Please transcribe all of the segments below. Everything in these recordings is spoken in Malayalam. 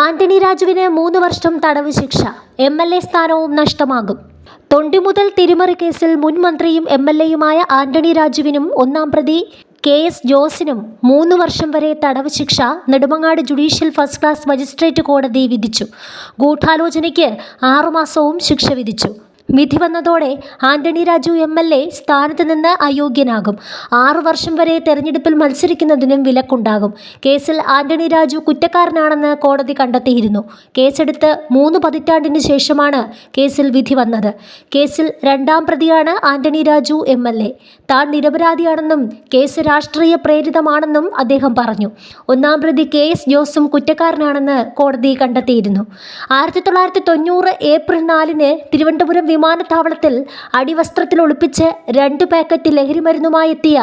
ആന്റണി രാജുവിന് മൂന്ന് വർഷം തടവ് ശിക്ഷ. എം എൽ എ സ്ഥാനവും നഷ്ടമാകും. തൊണ്ടി മുതൽ തിരിമറി കേസിൽ മുൻ മന്ത്രിയും എം എൽ എയുമായ ആന്റണി രാജുവിനും ഒന്നാം പ്രതി കെ എസ് ജോസിനും മൂന്ന് വർഷം വരെ തടവ് ശിക്ഷ Nedumangad judicial first class magistrate കോടതി വിധിച്ചു. ഗൂഢാലോചനയ്ക്ക് ആറുമാസവും ശിക്ഷ വിധിച്ചു. വിധി വന്നതോടെ Antony Raju M L A സ്ഥാനത്ത് നിന്ന് അയോഗ്യനാകും. ആറു വർഷം വരെ തെരഞ്ഞെടുപ്പിൽ മത്സരിക്കുന്നതിനും വിലക്കുണ്ടാകും. കേസിൽ ആന്റണി രാജു കുറ്റക്കാരനാണെന്ന് കോടതി കണ്ടെത്തിയിരുന്നു. കേസെടുത്ത് മൂന്ന് പതിറ്റാണ്ടിന് ശേഷമാണ് കേസിൽ വിധി വന്നത്. കേസിൽ രണ്ടാം പ്രതിയാണ് Antony Raju M L A. താൻ നിരപരാധിയാണെന്നും കേസ് രാഷ്ട്രീയ പ്രേരിതമാണെന്നും അദ്ദേഹം പറഞ്ഞു. ഒന്നാം പ്രതി കെ എസ് ജോസും കുറ്റക്കാരനാണെന്ന് കോടതി കണ്ടെത്തിയിരുന്നു. ആയിരത്തി തൊള്ളായിരത്തി തൊണ്ണൂറ് ഏപ്രിൽ നാലിന് തിരുവനന്തപുരം വിമാനത്താവളത്തിൽ അടിവസ്ത്രത്തിൽ ഒളിപ്പിച്ച് രണ്ട് പാക്കറ്റ് ലഹരിമരുന്നുമായി എത്തിയ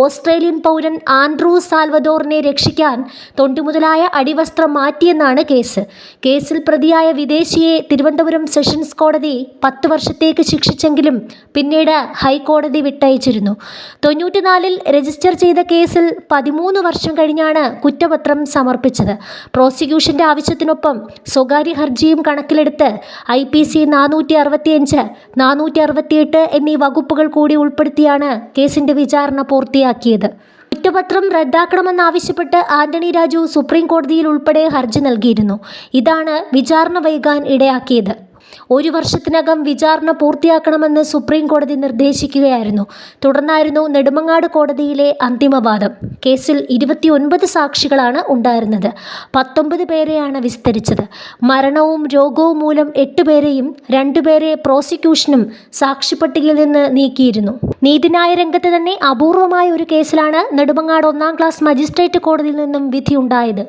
ഓസ്ട്രേലിയൻ പൗരൻ ആൻഡ്രൂ സാൽവദോറിനെ രക്ഷിക്കാൻ തൊണ്ടുമുതലായ അടിവസ്ത്രം മാറ്റിയെന്നാണ് കേസ്. കേസിൽ പ്രതിയായ വിദേശിയെ തിരുവനന്തപുരം സെഷൻസ് കോടതി പത്ത് വർഷത്തേക്ക് ശിക്ഷിച്ചെങ്കിലും പിന്നീട് ഹൈക്കോടതി വിട്ടയച്ചിരുന്നു. തൊണ്ണൂറ്റിനാലിൽ രജിസ്റ്റർ ചെയ്ത കേസിൽ പതിമൂന്ന് വർഷം കഴിഞ്ഞാണ് കുറ്റപത്രം സമർപ്പിച്ചത്. പ്രോസിക്യൂഷന്റെ ആവശ്യത്തിനൊപ്പം സ്വകാര്യ ഹർജിയും കണക്കിലെടുത്ത് ഐ പി സി നാനൂറ്റി അറുപത്തിയഞ്ച് നാനൂറ്റി അറുപത്തിയെട്ട് എന്നീ വകുപ്പുകൾ കൂടി ഉൾപ്പെടുത്തിയാണ് കേസിന്റെ വിചാരണ പൂർത്തിയാക്കിയത്. കുറ്റപത്രം റദ്ദാക്കണമെന്നാവശ്യപ്പെട്ട് ആന്റണി രാജു സുപ്രീം കോടതിയിൽ ഉൾപ്പെടെ ഹർജി നൽകിയിരുന്നു. ഇതാണ് വിചാരണ വൈകാൻ ഇടയാക്കിയത്. ഒരു വർഷത്തിനകം വിചാരണ പൂർത്തിയാക്കണമെന്ന് സുപ്രീം കോടതി നിർദ്ദേശിക്കുകയായിരുന്നു. തുടർന്നായിരുന്നു നെടുമങ്ങാട് കോടതിയിലെ അന്തിമവാദം കേസിൽ ഇരുപത്തിയൊൻപത് സാക്ഷികളാണ് ഉണ്ടായിരുന്നത്. പത്തൊമ്പത് പേരെയാണ് വിസ്തരിച്ചത്. മരണവും രോഗവും മൂലം എട്ടുപേരെയും രണ്ടുപേരെ പ്രോസിക്യൂഷനും സാക്ഷിപ്പട്ടികയിൽ നിന്ന് നീക്കിയിരുന്നു. നീതിന്യായ രംഗത്ത് തന്നെ അപൂർവമായ ഒരു കേസിലാണ് നെടുമങ്ങാട് ഒന്നാം ക്ലാസ് മജിസ്ട്രേറ്റ് കോടതിയിൽ നിന്നും വിധിയുണ്ടായത്